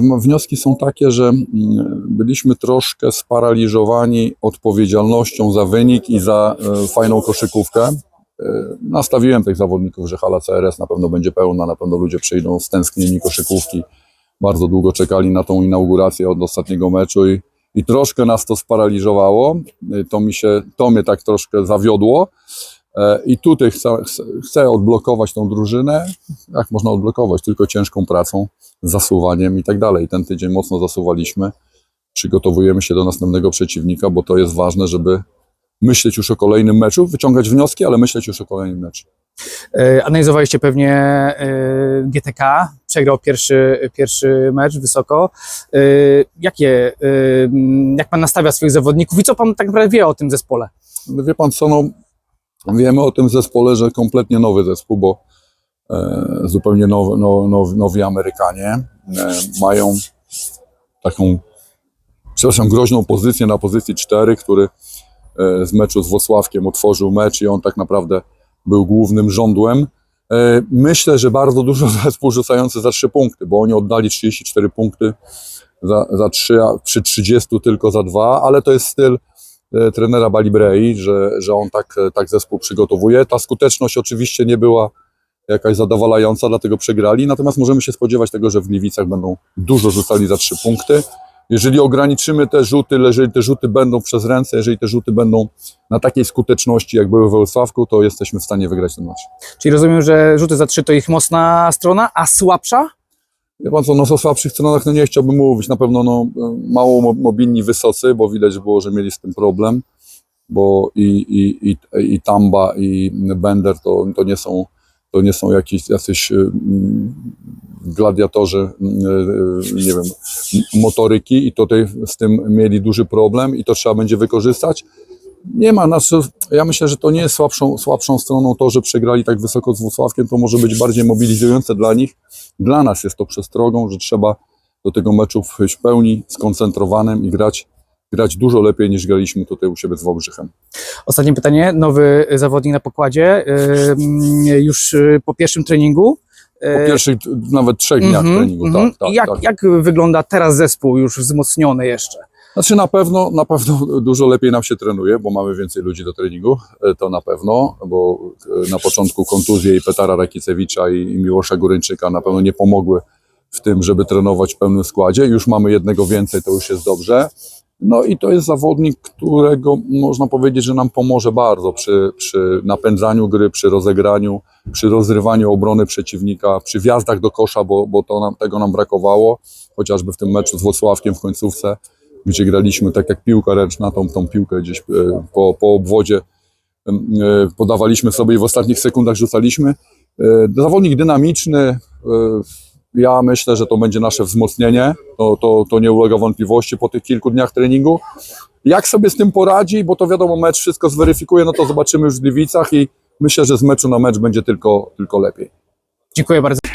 Wnioski są takie, że byliśmy troszkę sparaliżowani odpowiedzialnością za wynik i za e, fajną koszykówkę. E, Nastawiłem tych zawodników, że hala CRS na pewno będzie pełna, na pewno ludzie przyjdą stęsknieni koszykówki. Bardzo długo czekali na tą inaugurację od ostatniego meczu i, i troszkę nas to sparaliżowało. E, To, mi się, to mnie tak troszkę zawiodło. E, I tutaj chcę, chcę- odblokować tą drużynę. Jak można odblokować? Tylko ciężką pracą, zasuwaniem i tak dalej. Ten tydzień mocno zasuwaliśmy. Przygotowujemy się do następnego przeciwnika, bo to jest ważne, żeby myśleć już o kolejnym meczu, wyciągać wnioski, ale myśleć już o kolejnym meczu. E, Analizowaliście pewnie e, GTK, przegrał pierwszy, pierwszy mecz wysoko. Jakie, jak pan nastawia swoich zawodników i co pan tak naprawdę wie o tym zespole? Wie pan co, no, wiemy o tym zespole, że kompletnie nowy zespół, bo e, zupełnie no, now, nowi Amerykanie e, mają taką, przepraszam, groźną pozycję na pozycji 4, który e, z meczu z Włocławkiem otworzył mecz i on tak naprawdę był głównym żądłem. E, myślę, że bardzo dużo zespół rzucający za 3 punkty, bo oni oddali 34 punkty za, za 3, a przy 30 tylko za 2, ale to jest styl trenera Balibrei, że, że on tak, e, tak zespół przygotowuje. Ta skuteczność oczywiście nie była jakaś zadowalająca, dlatego przegrali, natomiast możemy się spodziewać tego, że w Gliwicach będą dużo rzucali za trzy punkty. Jeżeli ograniczymy te rzuty, jeżeli te rzuty będą przez ręce, jeżeli te rzuty będą na takiej skuteczności, jak były w Wrocławku, to jesteśmy w stanie wygrać ten mecz. Czyli rozumiem, że rzuty za trzy to ich mocna strona, a słabsza? Wie pan co, no o słabszych stronach no nie chciałbym mówić. Na pewno no, mało mo- mobilni wysocy, bo widać było, że mieli z tym problem, bo i, i, i, i Tamba i Bender to, to nie są to nie są jakieś jacyś y, mm, gladiatorzy, y, y, nie wiem, motoryki i tutaj z tym mieli duży problem i to trzeba będzie wykorzystać. Nie ma nas, ja myślę, że to nie jest słabszą, słabszą stroną to, że przegrali tak wysoko z Włocławkiem, to może być bardziej mobilizujące dla nich. Dla nas jest to przestrogą, że trzeba do tego meczu w pełni skoncentrowanym i grać, grać dużo lepiej niż graliśmy tutaj u siebie z Wałbrzychem. Ostatnie pytanie, nowy zawodnik na pokładzie, ym, już y, po pierwszym treningu. Po E, pierwszych nawet trzech dniach mhm, treningu, mhm. tak, tak, jak, tak. jak wygląda teraz zespół już wzmocniony jeszcze? Znaczy na pewno, na pewno dużo lepiej nam się trenuje, bo mamy więcej ludzi do treningu, e, to na pewno, bo e, na początku kontuzje i Petara Rakicewicza i, Miłosza Góryńczyka na pewno nie pomogły w tym, żeby trenować w pełnym składzie. Już mamy jednego więcej, to już jest dobrze. No i to jest zawodnik, którego można powiedzieć, że nam pomoże bardzo przy, przy napędzaniu gry, przy rozegraniu, przy rozrywaniu obrony przeciwnika, przy wjazdach do kosza, bo, bo to nam, tego nam brakowało, chociażby w tym meczu z Włocławkiem w końcówce gdzie graliśmy tak jak piłka ręczna, tą, tą piłkę gdzieś e, po, po obwodzie e, podawaliśmy sobie i w ostatnich sekundach rzucaliśmy. E, Zawodnik dynamiczny, ja myślę, że to będzie nasze wzmocnienie, to, to, to nie ulega wątpliwości po tych kilku dniach treningu. Jak sobie z tym poradzi, bo to wiadomo, mecz wszystko zweryfikuje, no to zobaczymy już w Gliwicach i myślę, że z meczu na mecz będzie tylko, tylko lepiej. Dziękuję bardzo.